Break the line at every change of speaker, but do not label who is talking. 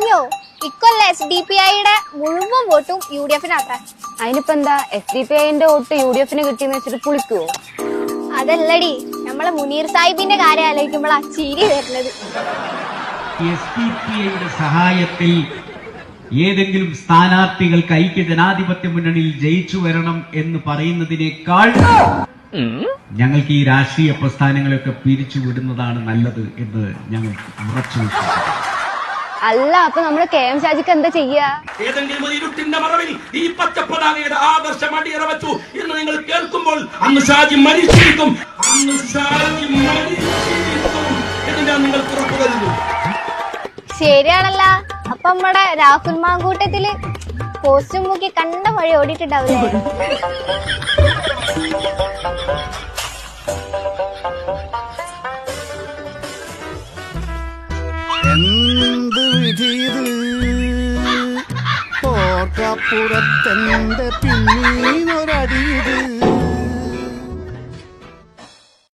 അറിഞ്ഞോ? ഇക്കൊല്ല S D P ഐയുടെ മുഴുവൻ വോട്ടും യു ഡി എഫിനാക്കാൻ
അതിനിപ്പോ എന്താ? എസ് ഡി പി ഐന്റെ വോട്ട് യു ഡി എഫിന് കിട്ടിയെന്ന് വെച്ചിട്ട് പുളിക്കുവോ?
അതല്ലടി നമ്മളെ മുനീർ സാഹിബിന്റെ കാര്യം ആലോചിക്കുമ്പോൾ ആ ചിരി വരുന്നത്.
എസ് ഡി പി ഐയുടെ സഹായത്തിൽ ഏതെങ്കിലും സ്ഥാനാർത്ഥികൾക്ക് ഐക്യ ജനാധിപത്യ മുന്നണിയിൽ ജയിച്ചു വരണം എന്ന് പറയുന്നതിനേക്കാൾ ഞങ്ങൾക്ക് ഈ രാഷ്ട്രീയ പ്രസ്ഥാനങ്ങളെയൊക്കെ പിരിച്ചു വിടുന്നതാണ് നല്ലത് എന്ന് ഞങ്ങൾ ഉറച്ചു വിശ്വസിക്കുന്നു.
അല്ല അപ്പൊ നമ്മുടെ കെ എം ഷാജിക്ക് എന്താ ചെയ്യാ?
ഏതെങ്കിലും ഒരു ഇരുട്ടിന്റെ മറവിൽ ഈ പച്ചപ്പതാകയുടെ ആദർശം അടിയറ വെച്ചു എന്ന് നിങ്ങൾ കേൾക്കുമ്പോൾ അന്ന് ഷാജി മരിച്ചിരിക്കും. അന്ന് ഷാജി മരിച്ചിരിക്കും എന്ന് ഞാൻ നിങ്ങൾക്ക് ഉറപ്പു തരുന്നു.
ശരിയാണല്ല. അപ്പൊ നമ്മടെ രാഹുൽ മാങ്കൂട്ടത്തിൽ പോസ്റ്റും മുക്കി കണ്ട വഴി ഓടിയിട്ടുണ്ടാവില്ലേ?
എന്ത് വിധിയത് ഓർക്കപ്പുറത്തെന്റെ പിന്നീനൊരടി